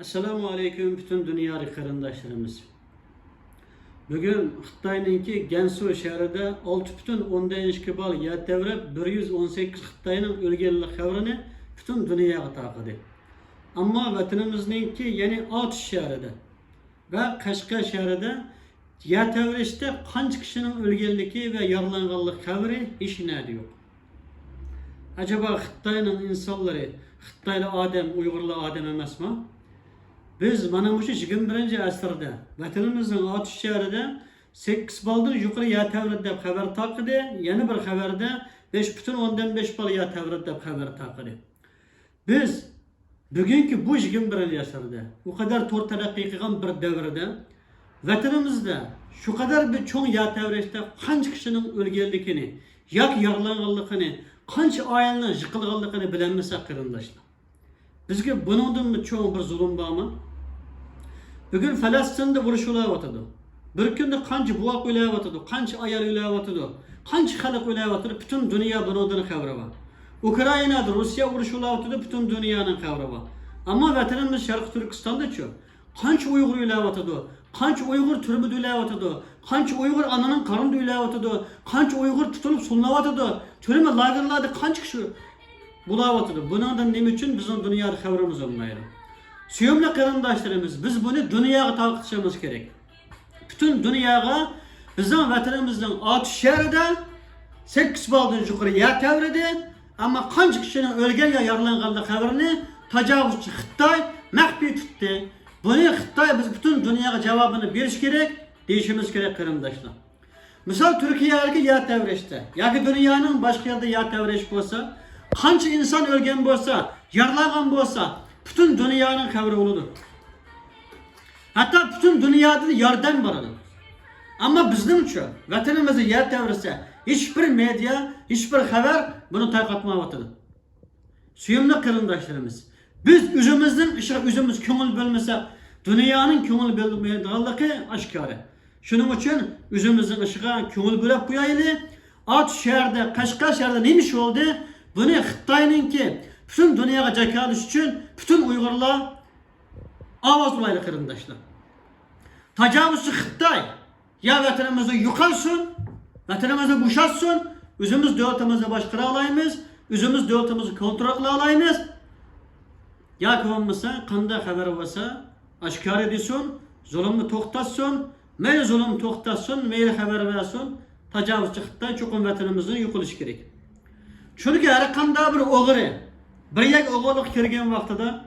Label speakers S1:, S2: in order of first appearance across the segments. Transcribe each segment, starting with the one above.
S1: Assalamu aleyküm bütün dünya qarindoshlarimiz. Bugun Xitoyninki Gansu shahrida 6.2 ball yer tevrab 118 Xitoyning o'lganlik xabarini butun dunyoga tarqadi. Ammo vatanimizningki ya'ni Ot shahrida va Qashqar shahrida yer tevrashda qancha kishining o'lganligi va yaralanganlik xabari hech narsa yo'q. Acaba Xitoyning insonlari Xitoyli odam, Uyg'urlar odam emasmi? Biz mana bu 21 asrda vatanimizning otish shahrida 8 baldan yuqori yer tavrid deb xabar taqidi, yana bir xabarda 5.5 bal yer tavrid deb xabar taqidi. Biz bugungi bu 21 asrda u qadar to'rt taraqqiy qilgan bir davrda vatanimizda shu qadar bir cho'ng yer tavrashda qancha kishining o'lganligini yoki yaralanganligini qancha oilaning yiqilganligini bilamisak qarindoshlar bizga buningdan cho'ng bir zulm bormi Bugün Falastin'de vuruş o'layotadi. Bir kunda qancha buvoq o'layotadi, qancha ayol o'layotadi, qancha xalq o'layotadi, butun dunyo bundan xabari bor. Ukrainada Rossiya urushi o'layotadi, butun dunyoning xabari bor. Ammo vatanimiz Sharq Turkistonda-chi, qancha Uyg'ur o'layotadi, qancha Uyg'ur turmida o'layotadi, qancha Uyg'ur ananing qarnida o'layotadi, qancha Uyg'ur tutilib sulinayotadi, turma lagerlarda qancha kishi bo'layotadi. Bundan nima uchun bizning dunyoda xabarimiz olmaydi? Suyumlu qarindoshlarimiz, biz buni dunyoga tarqatishimiz kerak. Butun dunyoga bizning vatanimizning otish shahrida 8 baldan yuqori yer tavridi, ammo qancha kishining o'lgan yo yaralanganligi xabarini tajovuzchi Xitoy maxfiy tutdi. Buni Xitoy biz butun dunyoga javobini berish kerak, deyishimiz kerak qarindoshlar. Misol Turkiyaga yer tavrashda yoki dunyoning boshqa yerda yer tavrash bo'lsa, qancha inson o'lgan bo'lsa, yaralangan bo'lsa, bütün dünyanın xəbəri oludur. Hatta bütün dünyada yardım baradır. Ama bizim üçün vətənimizə yer təvrəsə, heç bir media, heç bir xəbər bunu tayqatmavatıdır. Suyumlu qarindoshlarimiz, biz özümüzün ışıq özümüz köngül bölməsək, dünyanın köngül bölməyənliyi aşkarı. Şunun üçün özümüzün ışığa köngül bölüb qoyaylı. At şəhərdə, Qashqar şəhərdə neymiş oldu? Bunu Xitayınınki bütün dünyaya cəkalış üçün bütün Uygurlar avaz olaylı qarindoshlar. Təcavüzçü Xitay ya vətənimizi yuqarsın, vətənimizi boşatsın, özümüz dövlətimizi başqara alayımız, özümüz dövlətimizi kontrol qila alayımız. Ya olmasa, qanda xəbər olsa, aşkar edilsin, zulmü toxtatsın, meyli zulm toxtatsın, meyli xəbər versin, təcavüzçü Xitay çoxun vətənimizin yuquluş gerek. Çünki hər qanda bir oğru, bir yak o'g'illik kirgan vaqtida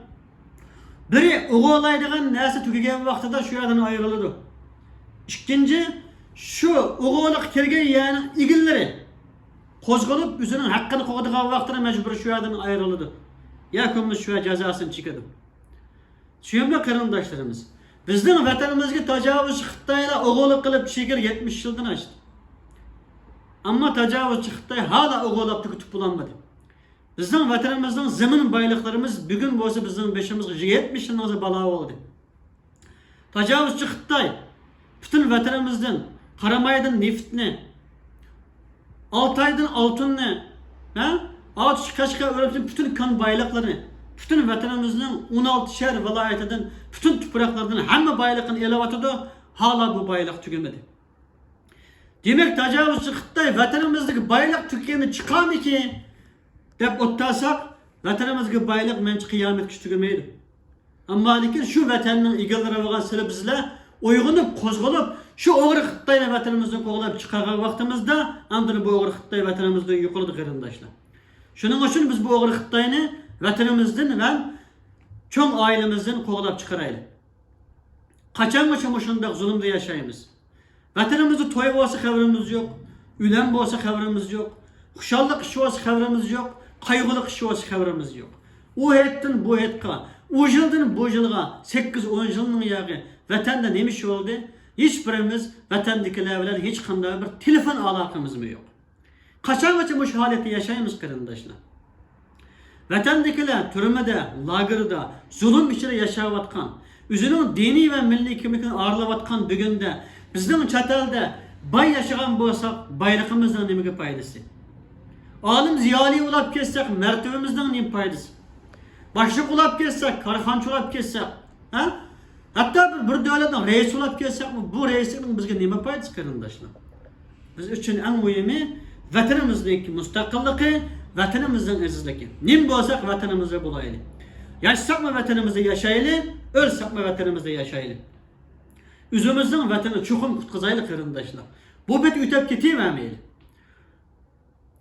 S1: biri o'g'illaydigan narsa tugagan vaqtida shu yerdan ayriladi ikkinchi shu o'g'illik kirgan yerni egillari qo'zg'alib o'zining haqqini qo'yadigan vaqtida majbur shu yerdan ayriladi yakunimiz shu jazosini chekadi suyumli qarindoshlarimiz bizning vatanimizga tajovuzchi xitoylar o'g'illik qilib chegir yetmish yildan oshdi ammo tajovuzchi xitoy hala o'g'irlab tugutib bo'lolmadi Bizden vatanimizden zemin baylıklarımız bugün olsa bizim beşimiz 70 yılınca bala oldu. Tacavuzçu Xitay bütün vatanimizden Karamay'dan neftini Altay'dan altınını ha? Ağaç kaşka öğretim bütün kan baylıklarını bütün vatanimizden 16 şehir velayetinden bütün topraklardan hem baylıkını ele atıdı hala bu baylık tükemedi. Demek tacavuzçu Xitay vatanimizdeki baylık tükeni çıkamı ki deb o'ttasak vatanimizga boylik manchi qiyomat kuch tugamaydi ammo lekin shu vatanning egalari bo'lgan sizlar bizlar uyg'onib qo'zg'alib shu o'g'ri xitoyni vatanimizdan qo'g'lab chiqargan vaqtimizda andini bu o'g'ri xitoy vatanimizdan yuqordi qarindoshlar shuning uchun biz bu o'g'ri xitoyni vatanimizdan va cho'ng oilamizdan qo'g'lab chiqaraylik qachongacha shundoq zulmda yashaymiz vatanimizda to'y bo'lsa xabarimiz yo'q uylan bo'lsa xabarimiz yo'q xushallik ishi bo'lsa xabarimiz yo'q qayg'uli ishi bo'lsa xabarimiz yo'q u hetdan bu hetga u yildan bu sakkiz o'n yilning yog'i vatanda nima ish bo'ldi hech birimiz vatandagilar bilan hech qanday bir telefon aloqamizmi yo'q qachongacha bu holatda yashaymiz qarindoshlar vatandagilar turmada lagerda zulm ichida yashayotgan o'zining diniy va milliy kimligini oralayotgan bugunda bizning chet elda boy yashagan bo'lsak bayrog'imizdan nimaga foydasi Alim ziyali ulap kessek mertebemizden ne faydası? Başlık ulap kessek, karxançı ulap kessek, Ha? Hatta bir, devletin reisi olup gelsek mi, bu reisinin bizge nima faydası karındaşlar? Biz için en mühimi vatanimizdeki müstakilliği, vatanimizin azizligi. Nim bo'lsak vatanimizda bo'laylik. Yaşsak mı vatanimizda yaşayalım, ölsek mi vatanimizda yaşayalım. Üzümüzün vatanı çukum kutkazaylı kırındaşlar. Bu bet ütep getivermeyelim.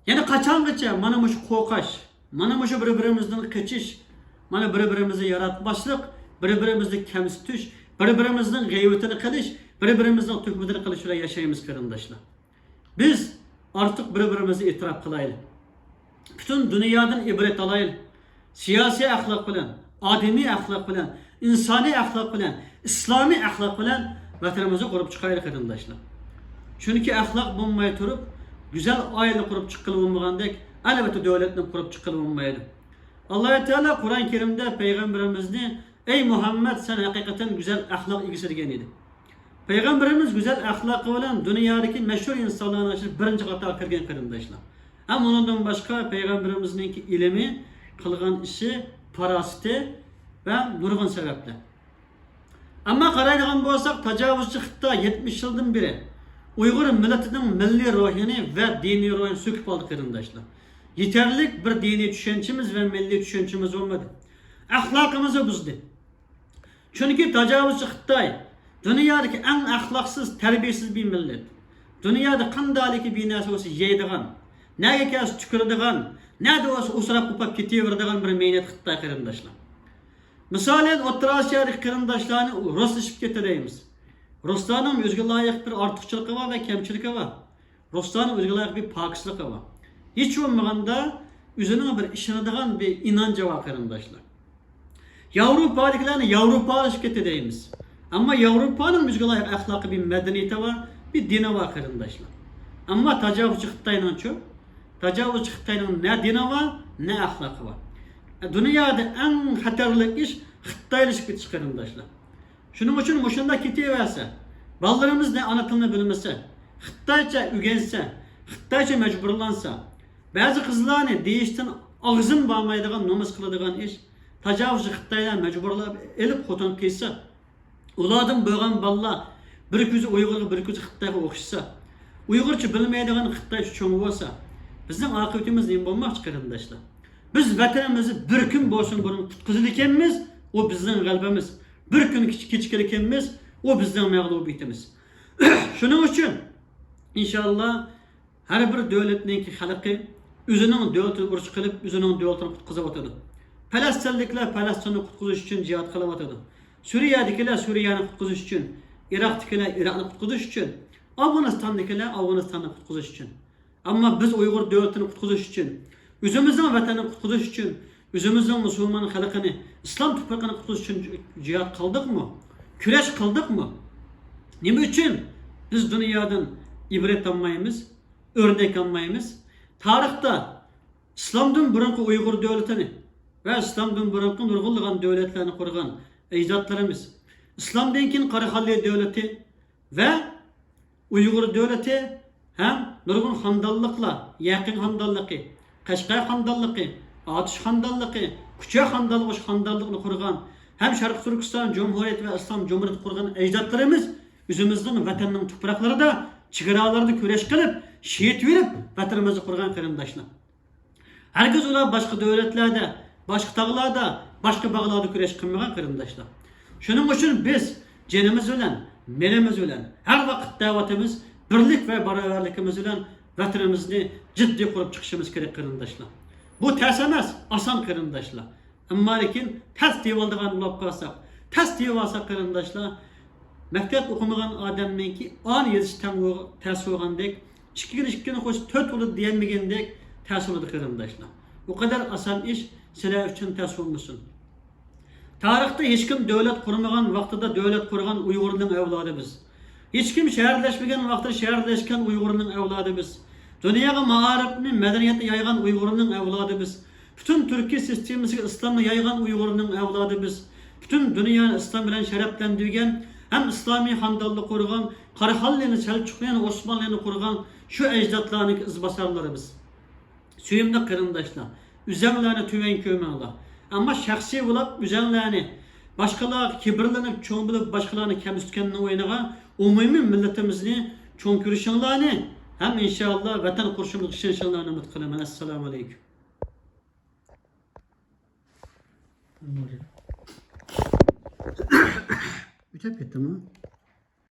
S1: Yani kaçangacha mana mush qo'rqash, mana mushu bir-birimizdan kaçış, mana bir-birimizni yaratmaslik, bir-birimizni kamsitish, bir-birimizning g'aybatini qilish, bir-birimizning tuhmatini qilish bilan yashaymiz qarindoshlar. Biz artık bir-birimizni e'tirof qilaylik. Bütün dünyadan ibret alaylik. Siyasi ahlak bilan, ademi ahlak bilan, insani ahlak bilan, İslami ahlak bilan vatanimizni qurib chiqaylik qarindoshlar. Chunki axloq bo'lmay turib, güzel aile kurup çıkılmagandak, elbette devletini kurup çıkılmamaydı. Allah Teala Kur'an-ı Kerim'de Peygamberimizni Ey Muhammed sen hakikaten güzel ahlak ilgisi degan edi. Peygamberimiz güzel ahlakı olan dünyadaki meşhur insanların açıp birinci kata kirgen qarindoshlar. Ama ondan başka Peygamberimizin ilimi, kılgan işi, parasiti ve nurgun sebepler. Ama qaraydigan bo'lsak, tajovuzchi Xitoy 70 yildan beri Uyg'ur millatining milliy ruhini va diniy ruhini so'kib oldi qarindoshlar. Yetarli bir diniy tushunchimiz va milliy tushunchimiz bo'lmadi. Axloqimizni buzdi. Chunki tajovuzchi Xitoy dunyodagi eng axloqsiz, tarbiyasiz bir millat. Dunyoda qandaylik bir narsa bo'lsa yeydigan, nega kelsa tukuradigan, nada bo'lsa usrab qopib ketaveradigan bir millat Xitoy qarindoshlar. Misalen O'rta Osiyodagi qarindoshlarni roslashib ketadaymiz. Ruslarning o'ziga loyiq bir ortiqchiligi bor va kamchiligi bor. Ruslarning o'ziga loyiq bir pokishligi bor. Hech bo'lmaganda o'zining bir ishonadigan bir inonchi bor qarindoshlar. Yevropaliklarni Yevropalashib ketadaymiz. Ammo Yevropaning o'ziga loyiq axloqiy bir madaniyati bor, bir dini bor qarindoshlar. Ammo tajovuzchi Xitoyning-chi? Tajovuzchi Xitoyning ne dini bor, ne axloqi bor. Dunyoda eng xatarli ish Xitoylashib ketish qarindoshlar. Shuning uchun mushunda ketaversa, bolalarimiz ne ana tilini bilmasa, Xitoycha o'rgansa, Xitoycha majburlansa, ba'zi qizlarni deyishdan og'zim bormaydigan nomus qiladigan ish tajovuzchi Xitoylar majburlab elib xotin qilsa, ulardan bo'lgan bolalar bir ko'zi Uyg'urga, bir ko'zi Xitoyga o'xshasa, Uyg'urcha bilmaydigan Xitoycha cho'ng bo'lsa, bizning oqibatimiz nima bo'lmoqchi qarindoshlar? Biz vatanimizni bir kun bo'lsin buni qutqizib ekanmiz, o bizning g'alabamiz. Bir kun kechikir ekanmiz, o bizning mag'lubiyatimiz. Shuning uchun inshaalloh har bir davlatning xalqi o'zining davlatini urush qilib, o'zining davlatini qutqizib o'tadi. Falastinliklar Falastinni qutqizish uchun jihad qilib o'tadi. Suriyadagilar Suriyani qutqizish uchun, Iroqdagilar Iroqni qutqizish uchun, Afg'onistondagilar Afg'onistonni qutqizish uchun. Ammo biz Uyg'ur davlatini qutqizish uchun, o'zimizning vatanini qutqizish uchun, o'zimizning musulmon xalqini, islom tuprog'ini qutqizish uchun jihad qildikmi? Kurash qildikmi? Nima uchun biz dunyodan ibrat olmaymiz, o'rnak olmaymiz? Tarixda islomdan burungi Uyg'ur davlatini va islomdan burungi nurg'unlagan davlatlarni qurgan ajdodlarimiz, islomdan keyin Qaraxonli davlati va Uyg'ur davlati ham nurg'un xandonliqlar, yaqin xandonligi, Qashqar xandonligi, Atish xandonligi, Kucha xandonligi xandonlikni qurgan ham Sharq Turkiston Cumhuriyeti va Islom Cumhuriyeti qurgan ajdodlarimiz o'zimizning vatanning tuproqlarida chegaralarda kurash qilib, shehid verib, vatanimizni qurgan qarindoshlar. Herkes ular başka devletlerde, başka tağlarda, başka bağlarda güreş kılmayan kırımdaşlar. Şunun için biz canımız ölen, melimiz ölen, her vakit davetimiz, birlik ve beraberlikimiz ölen vatanımızı ciddi kurup çıkışımız gerek kırımdaşlar. Bu ters emez, asan kırımdaşlar. Ama lakin ters divaldıgan ulap kalsak, ters divalsak kırımdaşlar, mektep okumagan adamın ki an yetişten ters olgandek, çıkın çıkın hoş töt olur diyemegendek, ters oldu kırımdaşlar. Bu kadar asan iş sizler için ters olmasın. Tarihte hiç kim devlet kurmagan vaktida devlet kurgan Uygur'un evladı biz. Hiç kim şehirleşmegen vaktida şehirleşken Uygur'un evladı biz. Dünyaya maarifni, medeniyeti yaygan Uygur'un evladı biz. Bütün Türkiye sistemisi İslam'ı yaygan Uygur'un evladı biz. Bütün dünyanın İslam bilen şereflendirgen hem İslami handallı kurgan, Karahalli'ni, Selçuklu'nu, Osmanlı'nı kurgan şu ecdatlarının izbasarları biz. Suyumda kırındaşlar. Üzemlerini tüven kömeğler. Ama şahsi bulap üzemlerini Başkalar kibirlenip çoğun bilip başkalarını kemüstkenini oynağa umumi milletimizni çoğun görüşünlerini hem inşallah vatan kurşunluk işin inşallah ümit kılaman. Esselamu Aleyküm. Ütep gitti mi?